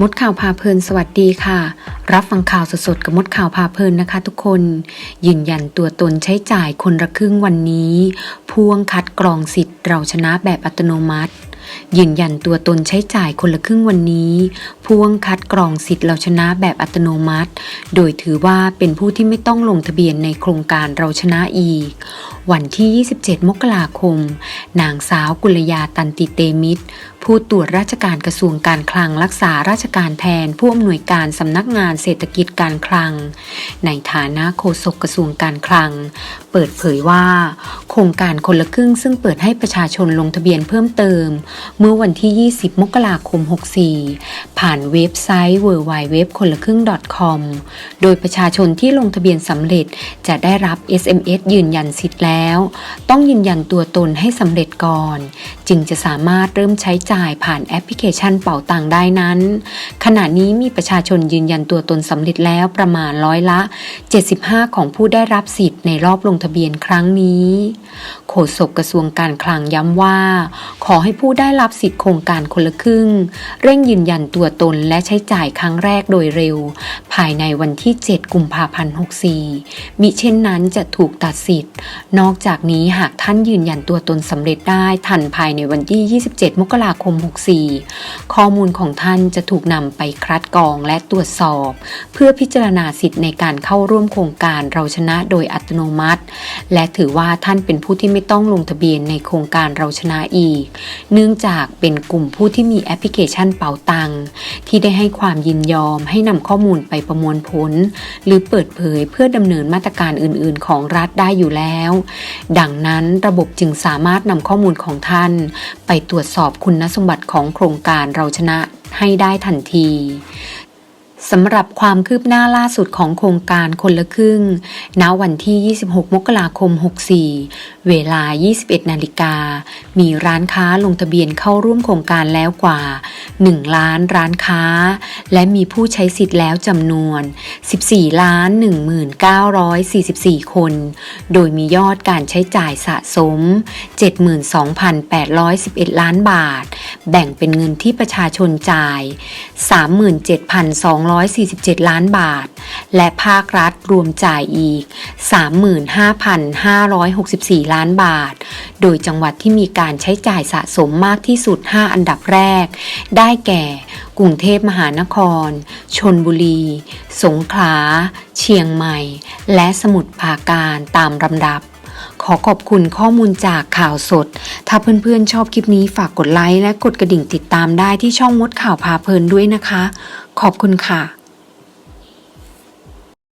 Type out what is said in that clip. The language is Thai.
มดข่าวพาเพลินสวัสดีค่ะ รับฟังข่าวสดๆกับมดข่าวพาเพลินนะคะ ทุกคน ยืนยันตัวตนใช้จ่ายคนละครึ่งวันนี้ พ่วงคัดกรองสิทธิ์เราชนะแบบอัตโนมัติ ยืนยันตัวตนใช้จ่ายคนละครึ่งวันนี้พ่วงคัดกรองสิทธิ์เราชนะแบบอัตโนมัติ โดยถือว่าเป็นผู้ที่ไม่ต้องลงทะเบียนในโครงการเราชนะอีก วันที่ 27 มกราคม นางสาวกุลยาตันติเตมิตรผู้ตรวจราชการกระทรวงการคลังรักษาราชการแทนผู้อำนวยการสำนักงานเศรษฐกิจการคลัง ในฐานะโฆษกกระทรวงการคลัง เปิดเผยว่า โครงการคนละครึ่งซึ่งเปิดให้ประชาชนลงทะเบียนเพิ่มเติม เมื่อวันที่ 20 มกราคม 64 ผ่านเว็บไซต์ www คนละครึ่ง .com โดยประชาชนที่ลงทะเบียนสำเร็จจะได้รับ SMS ยืนยันสิทธิ์แล้ว ต้องยืนยันตัวตนให้สำเร็จก่อน จึงจะสามารถเริ่มใช้จ่ายผ่านแอปพลิเคชันเป่าตังได้นั้น ขณะนี้มีประชาชนยืนยันตัวตนสำเร็จแล้วประมาณร้อยละ 75 ของผู้ได้รับสิทธิ์ในรอบลงทะเบียนครั้งนี้โฆษกกระทรวงการคลังย้ำว่า ขอให้ผู้ได้รับสิทธิโครงการคนละครึ่ง เร่งยืนยันตัวตนและใช้จ่ายครั้งแรกโดยเร็ว ภายในวันที่ 7 กุมภาพันธ์ 64 มิเช่นนั้นจะถูกตัดสิทธิ์ นอกจากนี้หากท่านยืนยันตัวตนสำเร็จได้ทันภายในวันที่ 27 มกราคม 64 ข้อมูลของท่านจะถูกนำไปคัดกรองและตรวจสอบ เพื่อพิจารณาสิทธิ์ในการเข้าร่วมโครงการเราชนะโดยอัตโนมัติ และถือว่าท่านเป็นผู้ที่ไม่ต้องลงทะเบียนในโครงการเราชนะอีก เนื่องจากเป็นกลุ่มผู้ที่มีแอปพลิเคชันเป๋าตังที่ได้ให้ความยินยอมให้นำข้อมูลไปประมวลผล หรือเปิดเผยเพื่อดำเนินมาตรการอื่น ๆ ของรัฐได้อยู่แล้ว ดังนั้นระบบจึงสามารถนำข้อมูลของท่าน ไปตรวจสอบคุณสมบัติของโครงการเราชนะให้ได้ทันที สำหรับความคืบหน้าล่าสุดของโครงการคนละครึ่ง ณ วันที่ 26 มกราคม 64 เวลา 21 นาฬิกา มีร้านค้าลงทะเบียนเข้าร่วมโครงการแล้วกว่า 1 ล้านร้านค้า และมีผู้ใช้สิทธิ์แล้วจำนวน 14 ล้าน 1944 คน โดยมียอดการใช้จ่ายสะสม 72,811 ล้านบาท แบ่งเป็นเงินที่ประชาชนจ่าย 37,200 247 ล้านบาท และภาครัฐรวมจ่ายอีก 35,564 ล้านบาท โดยจังหวัดที่มีการใช้จ่ายสะสมมากที่สุด 5 อันดับแรก ได้แก่ กรุงเทพมหานคร ชนบุรี สงขลา เชียงใหม่ และสมุทรปราการตามลำดับขอขอบคุณข้อมูลจากข่าวสด ถ้าเพื่อนๆชอบคลิปนี้ฝากกดไลค์และกดกระดิ่งติดตามได้ที่ช่องมดข่าวพาเพลินด้วยนะคะ ขอบคุณค่ะ